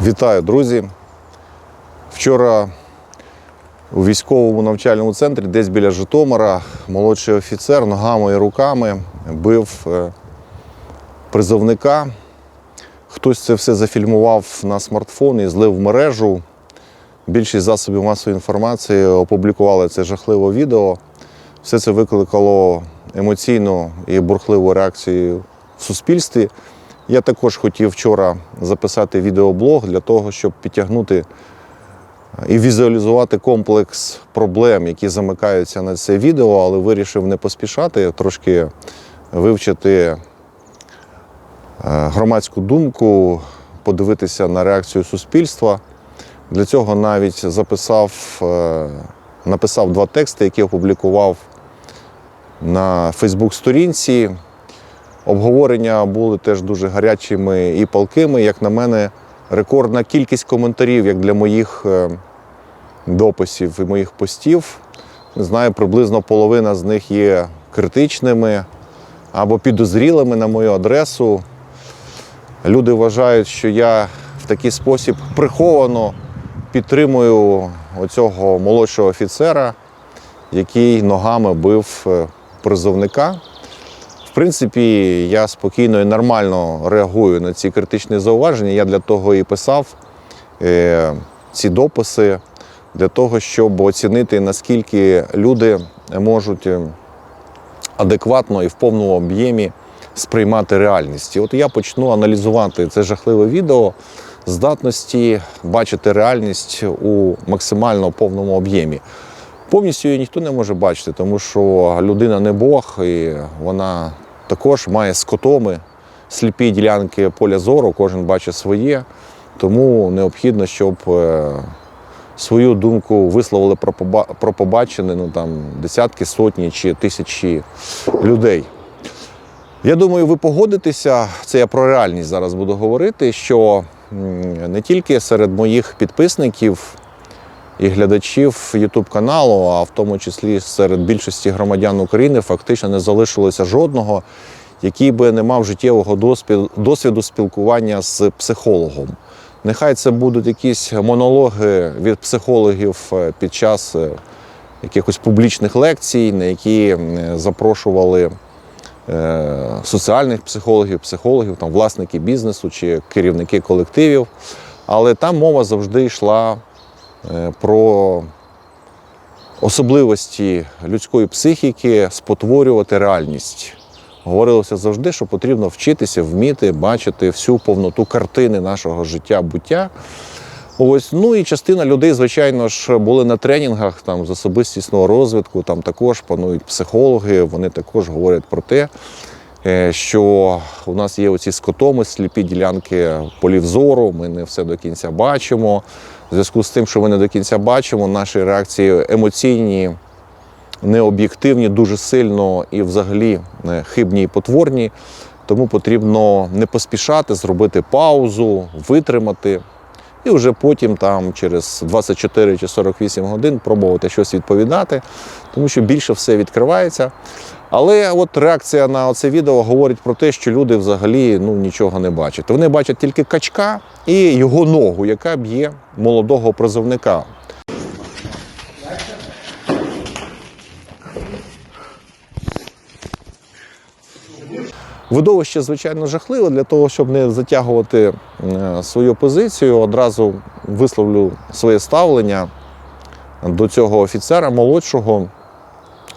Вітаю, друзі. Вчора у військовому навчальному центрі, десь біля Житомира, молодший офіцер ногами і руками бив е, призовника. Хтось це все зафільмував на смартфон і злив в мережу. Більшість засобів масової інформації опублікували це жахливе відео. Все це викликало емоційну і бурхливу реакцію в суспільстві. Я також хотів вчора записати відеоблог для того, щоб підтягнути і візуалізувати комплекс проблем, які замикаються на це відео, але вирішив не поспішати, трошки вивчити е, громадську думку, подивитися на реакцію суспільства. Для цього навіть записав, е, написав два тексти, які опублікував на Фейсбук-сторінці. Обговорення були теж дуже гарячими і палкими. Як на мене, рекордна кількість коментарів, як для моїх е, дописів і моїх постів. Не знаю, приблизно половина з них є критичними або підозрілими на мою адресу. Люди вважають, що я в такий спосіб приховано підтримую оцього молодшого офіцера, який ногами бив е, призовника. В принципі, я спокійно і нормально реагую на ці критичні зауваження. Я для того і писав е, ці дописи, для того, щоб оцінити, наскільки люди можуть е, адекватно і в повному об'ємі сприймати реальність. І от я почну аналізувати це жахливе відео здатності бачити реальність у максимально повному об'ємі. Повністю її ніхто не може бачити, тому що людина не Бог, і вона також має скотоми, сліпі ділянки поля зору, кожен бачить своє. Тому необхідно, щоб е, свою думку висловили про побачене ну, там, десятки, сотні чи тисячі людей. Я думаю, ви погодитеся, це я про реальність зараз буду говорити, що не тільки серед моїх підписників і глядачів YouTube каналу, а в тому числі серед більшості громадян України, фактично не залишилося жодного, який би не мав життєвого досвіду, спілкування з психологом. Нехай це будуть якісь монологи від психологів е, під час е, якихось публічних лекцій, на які запрошували е, соціальних психологів, психологів, там, власники бізнесу чи керівники колективів. Але там мова завжди йшла про особливості людської психіки спотворювати реальність. Говорилося завжди, що потрібно вчитися, вміти бачити всю повноту картини нашого життя, буття. Ось, ну і частина людей, звичайно ж, були на тренінгах там з особистісного розвитку. Там також панують психологи. Вони також говорять про те, е, що у нас є оці скотоми, сліпі ділянки полів зору. Ми не все до кінця бачимо. В зв'язку з тим, що ми не до кінця бачимо, наші реакції емоційні, необ'єктивні, дуже сильно і взагалі е, хибні і потворні. Тому потрібно не поспішати, зробити паузу, витримати. І вже потім, там, через 24 чи 48 годин, пробувати щось відповідати, тому що більше все відкривається. Але от реакція на це відео говорить про те, що люди взагалі ну, нічого не бачать. Вони бачать тільки качка і його ногу, яка б'є молодого призовника. Видовище, звичайно, жахливе. Для того, щоб не затягувати е, свою позицію, одразу висловлю своє ставлення до цього офіцера молодшого.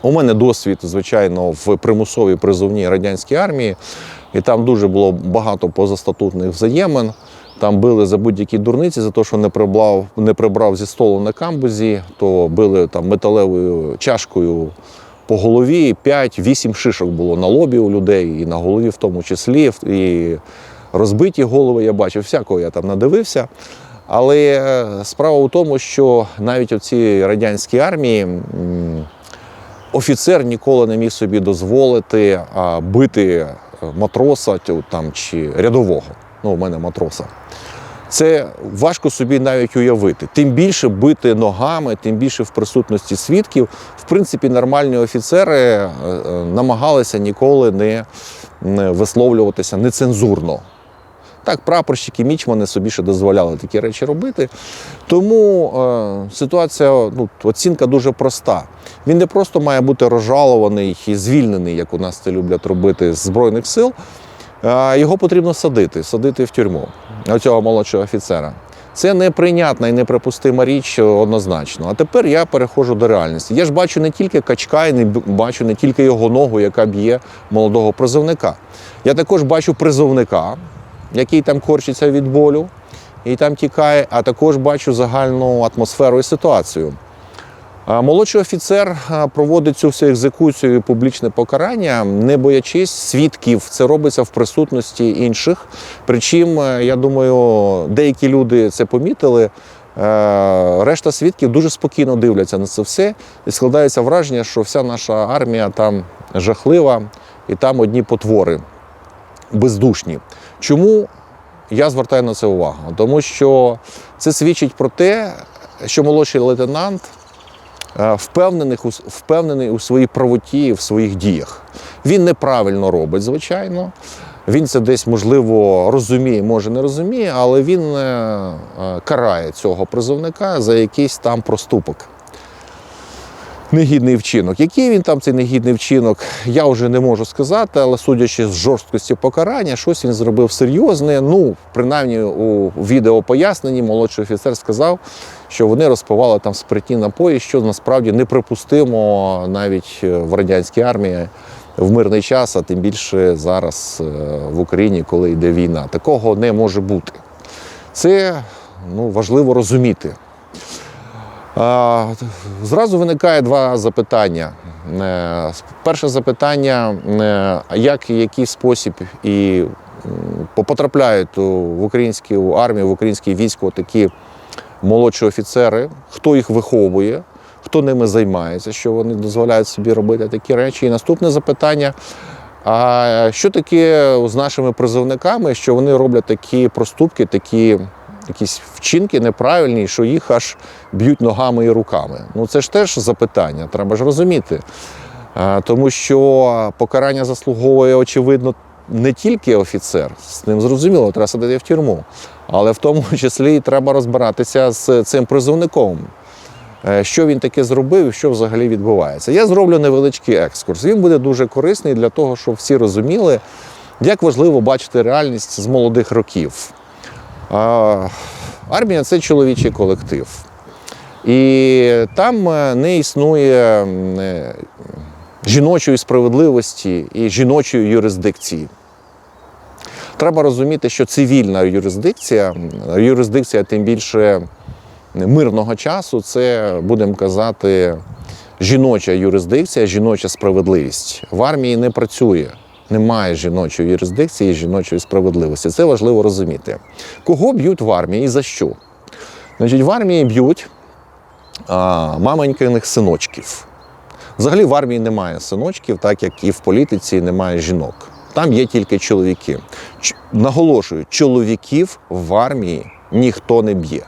У мене досвід, звичайно, в примусовій призовній радянській армії, і там дуже було багато позастатутних взаємин. Там били за будь-які дурниці, за те, що не прибрав, не прибрав зі столу на камбузі, то били там металевою чашкою по голові. 5-8 шишок було на лобі у людей, і на голові в тому числі. І розбиті голови я бачив, всякого я там надивився. Але е, справа у тому, що навіть у цій радянській армії офіцер ніколи не міг собі дозволити бити е, матроса там, чи рядового. Ну, у мене матроса. Це важко собі навіть уявити. Тим більше бити ногами, тим більше в присутності свідків. В принципі, нормальні офіцери е, е, намагалися ніколи не висловлюватися нецензурно. Так, прапорщики, мічмани собі ще дозволяли такі речі робити. Тому е, ситуація, ну, оцінка дуже проста. Він не просто має бути розжалований і звільнений, як у нас це люблять робити з Збройних сил. а Його потрібно садити, садити в тюрму цього молодшого офіцера. Це неприйнятна і неприпустима річ однозначно. А тепер я переходжу до реальності. Я ж бачу не тільки качка і не бачу не тільки його ногу, яка б'є молодого призовника. Я також бачу призовника, який там корчиться від болю і там тікає, а також бачу загальну атмосферу і ситуацію. Молодший офіцер проводить цю всю екзекуцію і публічне покарання, не боячись свідків. Це робиться в присутності інших. Причому, е, я думаю, деякі люди це помітили. Е, Решта свідків дуже спокійно дивляться на це все, і складається враження, що вся наша армія там жахлива, і там одні потвори бездушні. Чому я звертаю на це увагу? Тому що це свідчить про те, що молодший лейтенант е, впевнений у своїй правоті в своїх діях. Він неправильно робить, звичайно. Він це десь, можливо, розуміє, може не розуміє, але він е, е, карає цього призовника за якийсь там проступок. Негідний вчинок. Який він там цей негідний вчинок, я вже не можу сказати, але судячи з жорсткості покарання, щось він зробив серйозне. Ну, принаймні у відеопоясненні молодший офіцер сказав, що вони розпивали там спиртні напої, що насправді неприпустимо навіть е, в радянській армії в мирний час, а тим більше зараз е, в Україні, коли йде війна. Такого не може бути. Це ну, важливо розуміти. Зразу виникає два запитання. Е, Перше запитання: е, як і який спосіб і потрапляють в українську армію, в українське військо такі молодші офіцери, хто їх виховує, хто ними займається, що вони дозволяють собі робити такі речі. І наступне запитання. А що таке з нашими призовниками, що вони роблять такі проступки, такі якісь вчинки неправильні, що їх аж б'ють ногами і руками? Ну це ж теж запитання, треба ж розуміти. Тому що покарання заслуговує, очевидно, не тільки офіцер, з ним зрозуміло, треба садити в тюрму, але в тому числі і треба розбиратися з цим призовником. Е, Що він таке зробив і що взагалі відбувається. Я зроблю невеличкий екскурс. Він буде дуже корисний для того, щоб всі розуміли, як важливо бачити реальність з молодих років. Армія це чоловічий колектив. І там е, не існує е, жіночої справедливості і жіночої юрисдикції. Треба розуміти, що цивільна юрисдикція, юрисдикція тим більше мирного часу, це, будемо казати, жіноча юрисдикція, жіноча справедливість. В армії не працює. Немає жіночої юрисдикції жіночої справедливості. Це важливо розуміти. Кого б'ють в армії і за що? Значить, в армії б'ють а, маменькиних синочків. Взагалі в армії немає синочків, так як і в політиці немає жінок. Там є тільки чоловіки. Ч- наголошую, чоловіків в армії ніхто не б'є.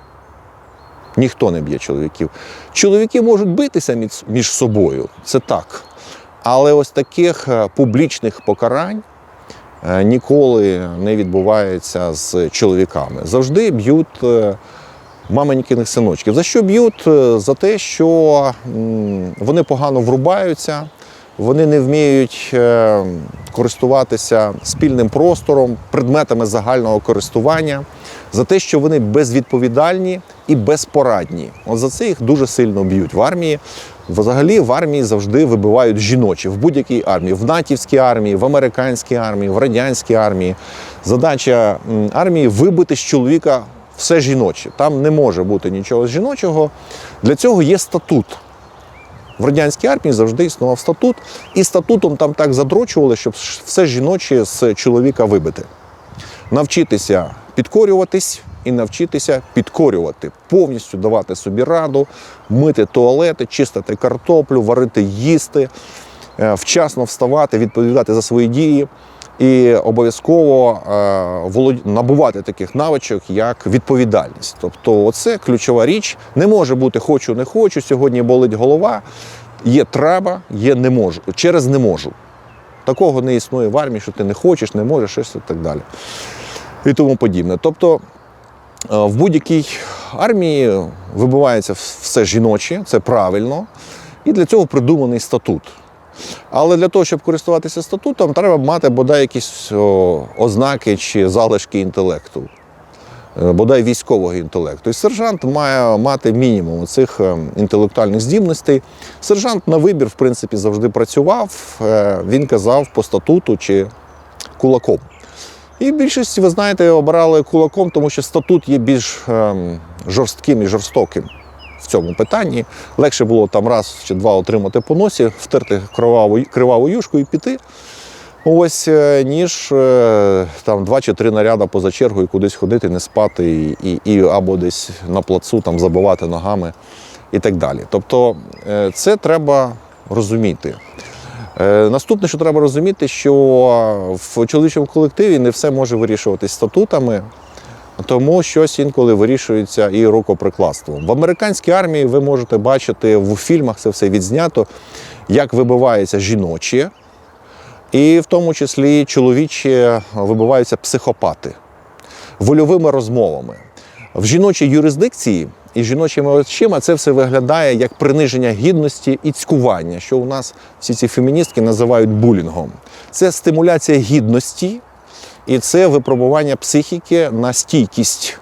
Ніхто не б'є чоловіків. Чоловіки можуть битися між собою, це так. Але ось таких е, публічних покарань е, ніколи не відбувається з чоловіками. Завжди б'ють е, маменькиних синочків. За що б'ють? За те, що вони погано врубаються, вони не вміють користуватися спільним простором, предметами загального користування, за те, що вони безвідповідальні і безпорадні. От за це їх дуже сильно б'ють в армії. Взагалі в армії завжди вибивають жіночі в будь-якій армії, в натівській армії, в американській армії, в радянській армії. Задача армії вибити з чоловіка все жіноче. Там не може бути нічого жіночого. Для цього є статут. В радянській армії завжди існував статут, і статутом там так задрочували, щоб все жіноче з чоловіка вибити. Навчитися підкорюватись і навчитися підкорювати, повністю давати собі раду, мити туалети, чистити картоплю, варити їсти, е, вчасно вставати, відповідати за свої дії. І обов'язково е, набувати таких навичок, як відповідальність. Тобто, оце ключова річ. Не може бути хочу, не хочу. Сьогодні болить голова. Є треба, є не можу. Через не можу. Такого не існує в армії, що ти не хочеш, не можеш, щось і так далі. і тому подібне. Тобто в будь-якій армії вибивається все жіноче, це правильно, і для цього придуманий статут. Але для того, щоб користуватися статутом, треба мати бодай якісь ознаки чи залишки інтелекту, е, бодай військового інтелекту. І сержант має мати мінімум цих е, інтелектуальних здібностей. Сержант на вибір, в принципі, завжди працював. Е, Він казав по статуту чи кулаком. І більшість, ви знаєте, обирали кулаком, тому що статут є більш ем, жорстким і жорстоким в цьому питанні. Легше було там раз чи два отримати по носі, втерти криваву, криваву юшку і піти. Ось, е, ніж е, там два чи три наряди поза чергою кудись ходити, не спати і, і, і або десь на плацу там забивати ногами і так далі. Тобто е, це треба розуміти. Е, Наступне, що треба розуміти, що в чоловічому колективі не все може вирішуватись статутами, тому щось інколи вирішується і рукоприкладством. В американській армії ви можете бачити в фільмах це все відзнято, як вибиваються жіночі, і в тому числі чоловічі вибиваються психопати вольовими розмовами. В жіночій юрисдикції і жіночими очима це все виглядає як приниження гідності і цькування, що у нас всі ці феміністки називають булінгом. Це стимуляція гідності і це випробування психіки на стійкість.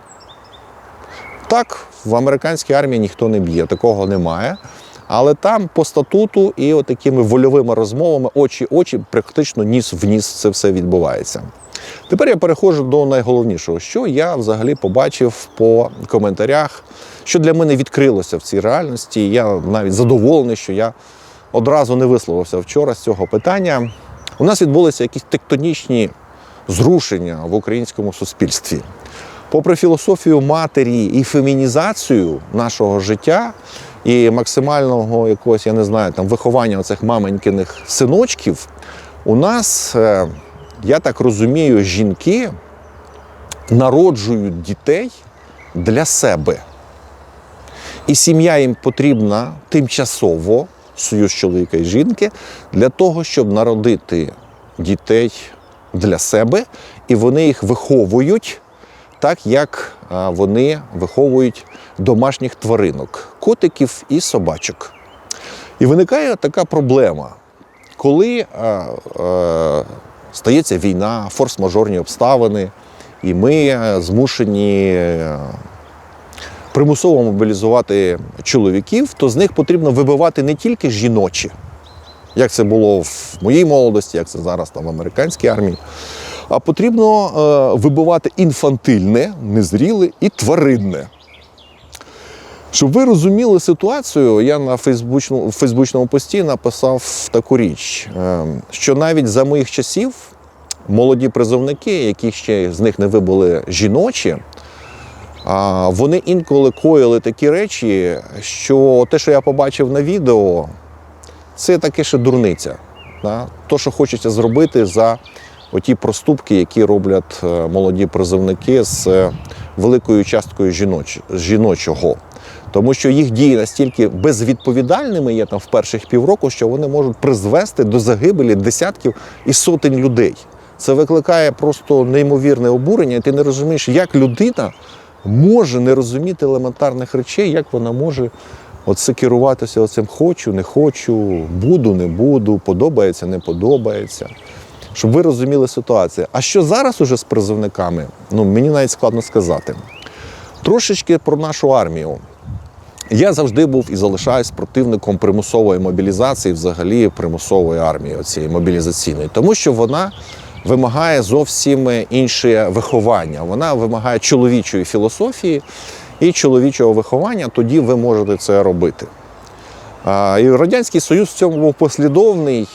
Так, в американській армії ніхто не б'є, такого немає. Але там по статуту і отакими вольовими розмовами очі-очі, практично ніс в ніс це все відбувається. Тепер я переходжу до найголовнішого, що я взагалі побачив по коментарях, що для мене відкрилося в цій реальності. Я навіть задоволений, що я одразу не висловився вчора з цього питання. У нас відбулися якісь тектонічні зрушення в українському суспільстві. Попри філософію матері і фемінізацію нашого життя і максимального якогось, я не знаю, там виховання оцих маменькиних синочків, у нас, е, я так розумію, жінки народжують дітей для себе. І сім'я їм потрібна тимчасово, союз чоловіка і жінки, для того, щоб народити дітей для себе, і вони їх виховують так, як вони виховують домашніх тваринок, котиків і собачок. І виникає така проблема, коли а, а, стається війна, форс-мажорні обставини, і ми е, змушені е, примусово мобілізувати чоловіків, то з них потрібно вибивати не тільки жіночі, як це було в моїй молодості, як це зараз там в американській армії. А потрібно е, вибивати інфантильне, незріле і тваринне. Щоб ви розуміли ситуацію, я на фейсбучному, фейсбучному пості написав таку річ, е, що навіть за моїх часів молоді призовники, які ще з них не вибули жіночі, вони інколи коїли такі речі, що те, що я побачив на відео, це таке ще дурниця. То, що хочеться зробити за оті проступки, які роблять е, молоді призовники з е, великою часткою жіноч... жіночого. Тому що їх дії настільки безвідповідальними є там в перших півроку, що вони можуть призвести до загибелі десятків і сотень людей. Це викликає просто неймовірне обурення, і ти не розумієш, як людина може не розуміти елементарних речей, як вона може оце керуватися оцим хочу, не хочу, буду, не буду, подобається, не подобається. Щоб ви розуміли ситуацію. А що зараз уже з призовниками? Ну, мені навіть складно сказати. Трошечки про нашу армію. Я завжди був і залишаюсь противником примусової мобілізації, взагалі примусової армії, цієї мобілізаційної, тому що вона вимагає зовсім інше виховання. Вона вимагає чоловічої філософії і чоловічого виховання. Тоді ви можете це робити. І Радянський Союз в цьому був послідовний,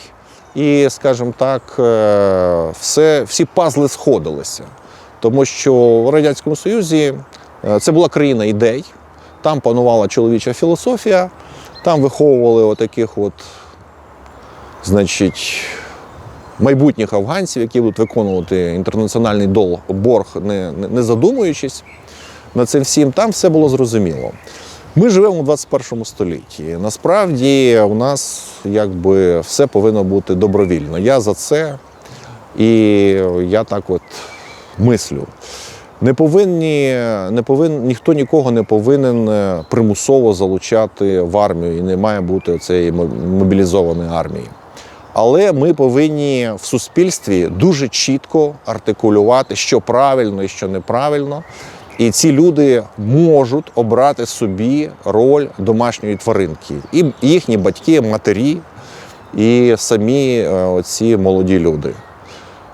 і, скажімо так, е, все, всі пазли сходилися. Тому що в Радянському Союзі е, це була країна ідей, там панувала чоловіча філософія, там виховували отаких от, значить, майбутніх афганців, які будуть виконувати інтернаціональний дол- борг, не, не, задумуючись над цим всім, там все було зрозуміло. Ми живемо у 21 столітті. Насправді у нас якби все повинно бути добровільно. Я за це. І я так от мислю. Не повинні, не повин, ніхто нікого не повинен е, примусово залучати в армію і не має бути цієї мобілізованої армії. Але ми повинні в суспільстві дуже чітко артикулювати, що правильно і що неправильно. І ці люди можуть обрати собі роль домашньої тваринки. І їхні батьки, матері, і самі е, оці молоді люди.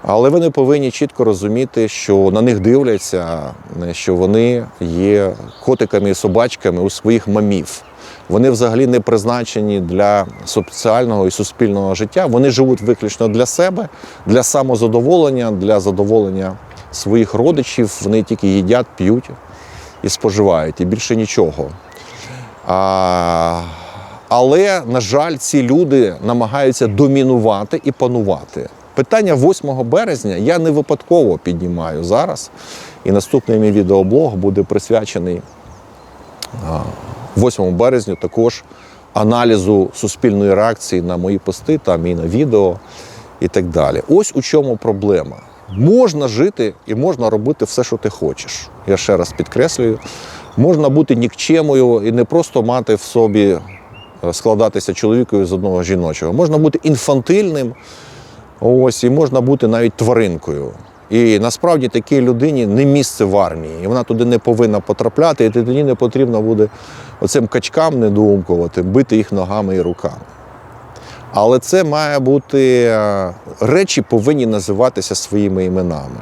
Але вони повинні чітко розуміти, що на них дивляться, е, що вони є котиками і собачками у своїх мамів. Вони взагалі не призначені для соціального і суспільного життя. Вони живуть виключно для себе, для самозадоволення, для задоволення своїх родичів. Вони тільки їдять, п'ють і споживають, і більше нічого. А, але, на жаль, ці люди намагаються домінувати і панувати. Питання 8 березня я не випадково піднімаю зараз. І наступний мій відеоблог буде присвячений 8 березня також аналізу суспільної реакції на мої пости, там і на відео і так далі. Ось у чому проблема. Можна жити і можна робити все, що ти хочеш. Я ще раз підкреслюю. Можна бути нікчемою і не просто мати в собі е, складатися чоловікою з одного жіночого. Можна бути інфантильним, ось, і можна бути навіть тваринкою. І насправді такій людині не місце в армії, і вона туди не повинна потрапляти, і тоді не потрібно буде оцим качкам недоумкувати, бити їх ногами і руками. Але це має бути е, речі повинні називатися своїми іменами.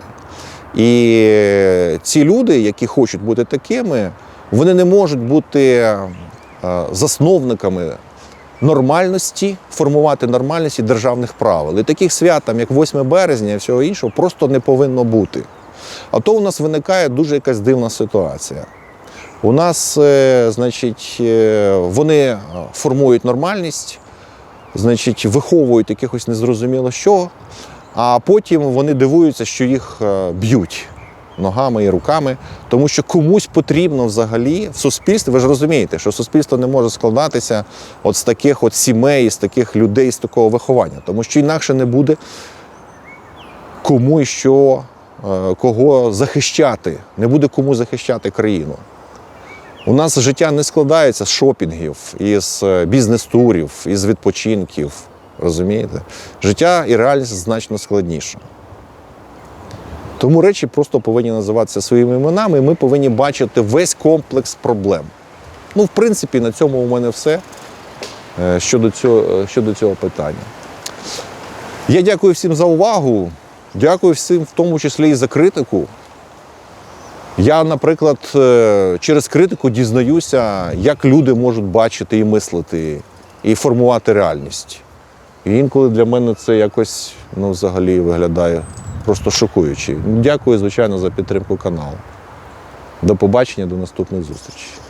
І ці люди, які хочуть бути такими, вони не можуть бути е, засновниками нормальності, формувати нормальності державних правил. І таких свят, там, як 8 березня і всього іншого, просто не повинно бути. А то у нас виникає дуже якась дивна ситуація. У нас, е, значить, е, вони формують нормальність, значить, виховують якихось незрозуміло що, а потім вони дивуються, що їх е, б'ють ногами і руками, тому що комусь потрібно взагалі в суспільстві. Ви ж розумієте, що суспільство не може складатися от з таких от сімей, з таких людей, з такого виховання, тому що інакше не буде кому і що, е, кого захищати, не буде кому захищати країну. У нас життя не складається з шопінгів, із е, бізнес-турів, із відпочинків. Розумієте? Життя і реальність значно складніша. Тому речі просто повинні називатися своїми іменами, і ми повинні бачити весь комплекс проблем. Ну, в принципі, на цьому у мене все е, щодо цього, е, щодо цього питання. Я дякую всім за увагу. Дякую всім, в тому числі і за критику. Я, наприклад, е, через критику дізнаюся, як люди можуть бачити і мислити, і формувати реальність. І інколи для мене це якось ну, взагалі виглядає просто шокуюче. Дякую, звичайно, за підтримку каналу. До побачення, до наступних зустрічей.